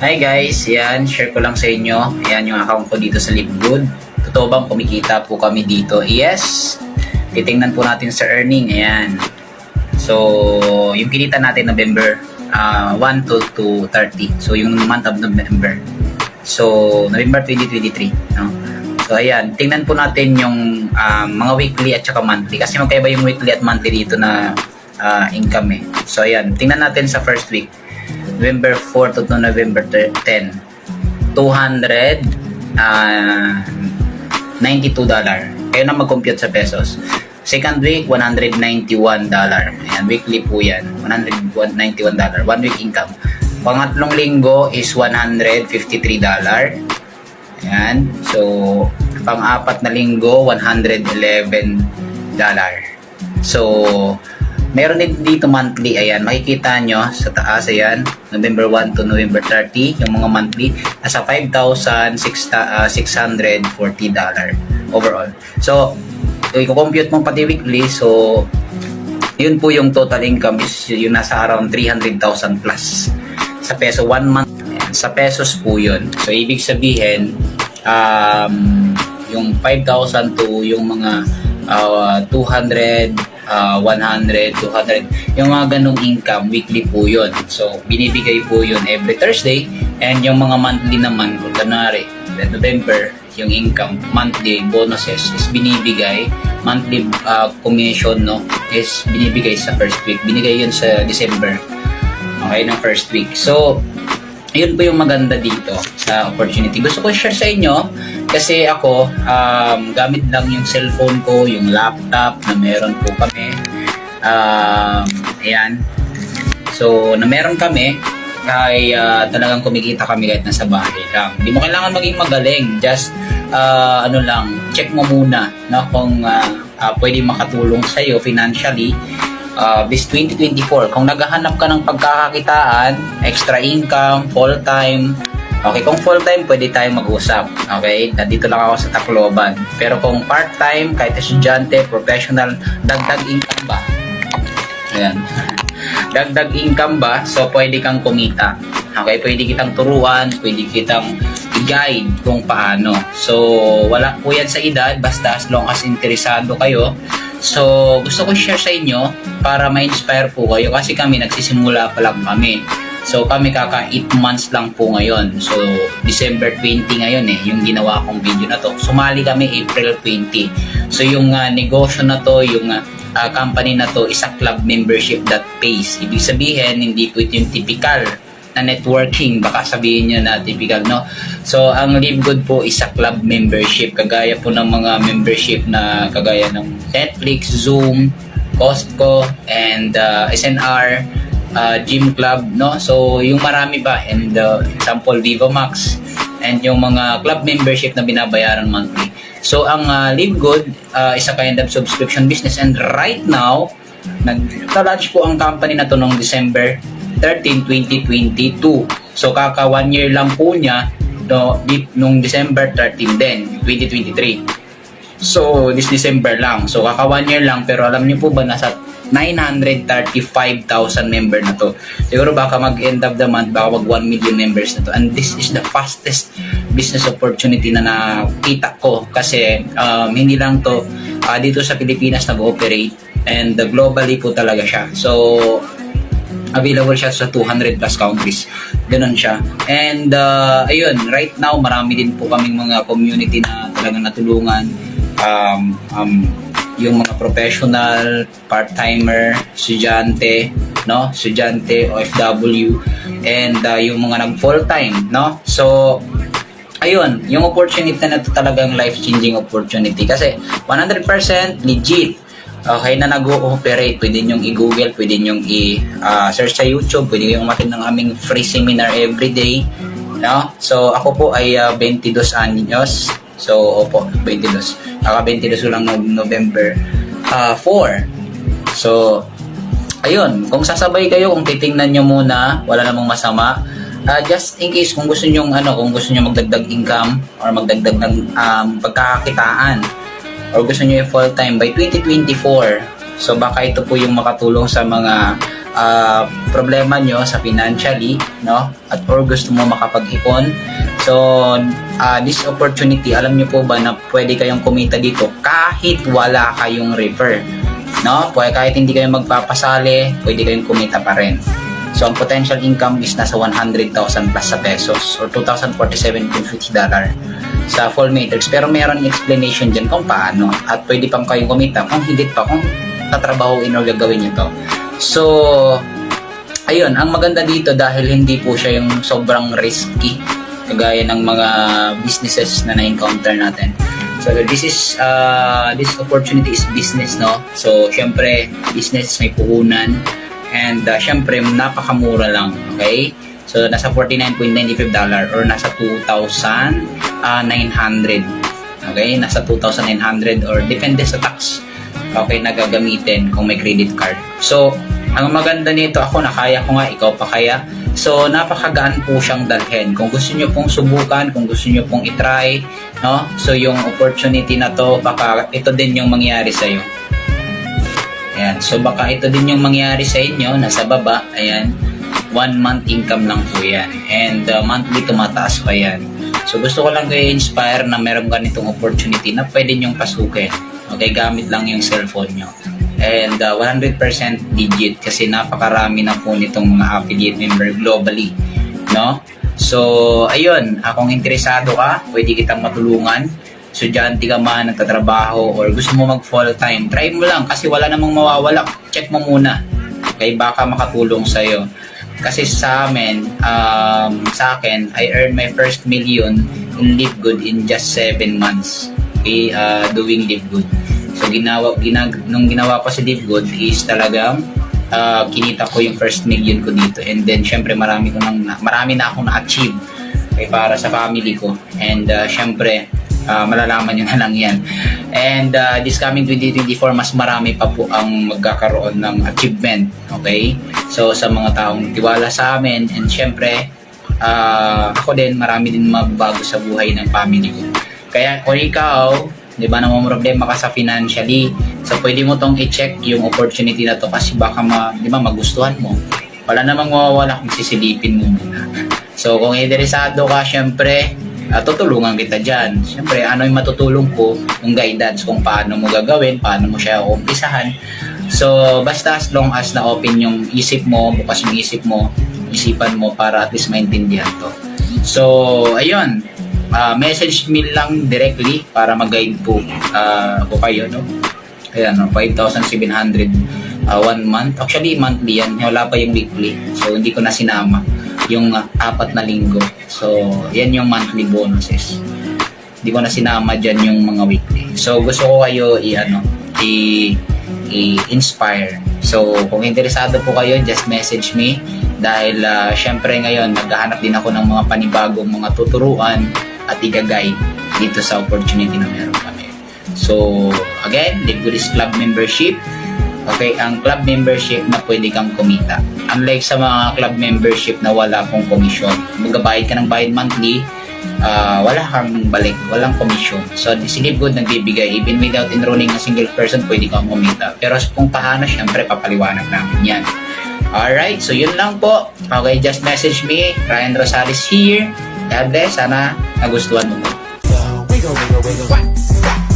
Hi guys, yan, share ko lang sa inyo. Ayan yung account ko dito sa Livegood. Totoo bang kumikita po kami dito? Yes. Titingnan po natin sa earning. Ayan. So, yung kinita natin November ah, 1 to, to 30. So, yung month of November. So, November 2023. No? So, ayan. Tingnan po natin yung ah, mga weekly at saka monthly. Kasi magkaiba yung weekly at monthly dito na ah, income eh. So, ayan. Tingnan natin sa first week. November 4 to, to November 10. 200 ah, 92 dollar. Kayo na mag-compute sa pesos. Second week, 191 dollar. Ayan, weekly po yan. 191 dollar. One week income. Pangatlong linggo is 153 dollar. Ayan. So, pang-apat na linggo, 111 dollar. So, meron din dito monthly. Ayan, makikita nyo sa taas. Ayan, November 1 to November 30, yung mga monthly. Nasa 5,640 dollar overall. So, i-compute mo pati weekly. So, yun po yung total income is yung nasa around 300,000 plus sa peso one month Ayan, sa pesos po yun so ibig sabihin um, yung 5,000 to yung mga uh, 200 uh, 100 200 yung mga ganong income weekly po yun. So binibigay po yun every Thursday. And yung mga monthly naman kung kunwari November yung income monthly bonuses is binibigay. Monthly uh, commission no is binibigay sa first week. Binigay yun sa December. Okay ng first week. So yun po yung maganda dito sa opportunity. Gusto ko share sa inyo kasi ako um, gamit lang yung cellphone ko yung laptop na meron po kami um, ayan so na meron kami ay ah, talagang kumikita kami kahit nasa bahay lang. Hindi mo kailangan maging magaling. Just, ah, ano lang, check mo muna no, kung ah, ah, pwede makatulong sa'yo financially uh, this 2024. Kung naghahanap ka ng pagkakakitaan, extra income, full-time, Okay, kung full-time, pwede tayong mag-usap. Okay, nandito lang ako sa Tacloban. Pero kung part-time, kahit estudyante, professional, dagdag income ba? Ayan. dagdag income ba? So, pwede kang kumita. Okay, pwede kitang turuan, pwede kitang i-guide kung paano. So, wala po yan sa edad, basta as long as interesado kayo. So, gusto ko share sa inyo para ma-inspire po kayo kasi kami nagsisimula pa lang kami. So, kami kaka 8 months lang po ngayon. So, December 20 ngayon eh, yung ginawa kong video na to. Sumali kami April 20. So, yung uh, negosyo na to, yung uh, company na to is a club membership that pays. Ibig sabihin, hindi po ito yung typical na networking. Baka sabihin nyo na typical, no? So, ang Live Good po is a club membership. Kagaya po ng mga membership na kagaya ng Netflix, Zoom, Costco, and uh, SNR, uh, Gym Club, no? So, yung marami pa. And uh, example, Viva Max, and yung mga club membership na binabayaran monthly. So, ang uh, Live Good uh, is a kind of subscription business. And right now, nag-launch po ang company na to noong December 13, 2022. So, kaka one year lang po niya no, di- December 13 din, 2023. So, this December lang. So, kaka one year lang. Pero alam niyo po ba, nasa 935,000 member na to. Siguro baka mag-end of the month, baka mag 1 million members na to. And this is the fastest business opportunity na nakita ko. Kasi um, hindi lang to ah, dito sa Pilipinas nag-operate and uh, globally po talaga siya. So, available siya sa 200 plus countries. Ganun siya. And uh, ayun, right now marami din po kaming mga community na talagang natulungan um, um, yung mga professional, part-timer, estudyante, no? Estudyante, OFW, and uh, yung mga nag full-time, no? So, ayun, yung opportunity na to talagang life-changing opportunity kasi 100% legit. Okay na nag-ooperate, pwede nyong i-google, pwede nyong i-search sa YouTube, pwede nyong matin ng aming free seminar every day. No? So, ako po ay uh, 22 anyos. So, opo, 22. Naka 22 ko lang noong November uh, 4. So, ayun, kung sasabay kayo, kung titingnan nyo muna, wala namang masama. Uh, just in case kung gusto nyo ano, kung gusto nyo magdagdag income or magdagdag ng um, pagkakakitaan or gusto yung full time by 2024. So baka ito po yung makatulong sa mga ah, problema nyo sa financially, no? At or gusto mo makapag-ipon. So, ah, this opportunity, alam nyo po ba na pwede kayong kumita dito kahit wala kayong refer, no? Pwede kahit hindi kayo magpapasali, pwede kayong kumita pa rin. So, ang potential income is nasa 100,000 plus sa pesos or 2,047.50 dollar sa full matrix. Pero meron explanation dyan kung paano at pwede pang kayong kumita kung hindi pa kung tatrabahuin o gagawin nyo to. So, ayun, ang maganda dito dahil hindi po siya yung sobrang risky kagaya ng mga businesses na na-encounter natin. So this is uh, this opportunity is business no. So syempre business may puhunan and uh, syempre napakamura lang, okay? So nasa 49.95 dollar or nasa 2,900. Okay, nasa 2,900 or depende sa tax. Okay, na gagamitin kung may credit card. So, ang maganda nito ako na kaya ko nga, ikaw pa kaya. So, napakagaan po siyang dalhin. Kung gusto nyo pong subukan, kung gusto nyo pong itry, no? So, yung opportunity na to, baka ito din yung mangyari sa'yo. Ayan. So, baka ito din yung mangyari sa inyo, nasa baba. Ayan. One month income lang po yan. And uh, monthly tumataas pa yan. So, gusto ko lang kayo inspire na meron ganitong opportunity na pwede nyong pasukin. Okay, gamit lang yung cellphone nyo. And uh, 100% digit kasi napakarami na po nitong mga affiliate member globally. No? So, ayun, akong interesado ka, pwede kitang matulungan. Estudyante ka man, nagtatrabaho, or gusto mo mag full time, try mo lang kasi wala namang mawawala. Check mo muna. Okay, baka makatulong sa'yo. Kasi sa amin, um, sa akin, I earned my first million in Live Good in just 7 months. Okay, uh, doing Live Good. So, ginawa, ginag, nung ginawa ko si Live Good is talagang uh, kinita ko yung first million ko dito. And then, syempre, marami, ko nang, marami na akong na-achieve okay, para sa family ko. And, uh, syempre, uh, malalaman nyo na lang yan. And uh, this coming 2024, mas marami pa po ang magkakaroon ng achievement. Okay? So, sa mga taong tiwala sa amin, and syempre, uh, ako din, marami din magbago sa buhay ng family ko. Kaya kung ikaw, di ba, problema ka sa financially, so pwede mo tong i-check yung opportunity na to kasi baka ma, di ba, magustuhan mo. Wala namang mawawala kung sisilipin mo muna. So, kung interesado ka, syempre, uh, tutulungan kita dyan. Siyempre, ano yung matutulong ko, yung guidance kung paano mo gagawin, paano mo siya umpisahan. So, basta as long as na open yung isip mo, bukas yung isip mo, isipan mo para at least maintindihan to. So, ayun, uh, message me lang directly para mag-guide po uh, po kayo, no? Ayan, no, 5,700 uh, one month. Actually, monthly yan. Wala pa yung weekly. So, hindi ko na sinama yung uh, apat na linggo. So, yan yung monthly bonuses. Hindi ko na sinama dyan yung mga weekly. So, gusto ko kayo i-ano, i- i-inspire. So, kung interesado po kayo, just message me. Dahil, uh, syempre ngayon, naghahanap din ako ng mga panibagong mga tuturuan at igagay dito sa opportunity na meron kami. So, again, Live Good is Club membership. Okay, ang club membership na pwede kang kumita. Unlike sa mga club membership na wala pong komisyon. Magabayad ka ng bayad monthly, ah, wala kang balik, walang komisyon. So, si Live Good nagbibigay, even without enrolling a single person, pwede kang kumita. Pero kung paano, syempre, papaliwanag namin yan. Alright, so yun lang po. Okay, just message me. Ryan Rosales here. God bless. Sana nagustuhan mo. Wiggle, wiggle, wiggle.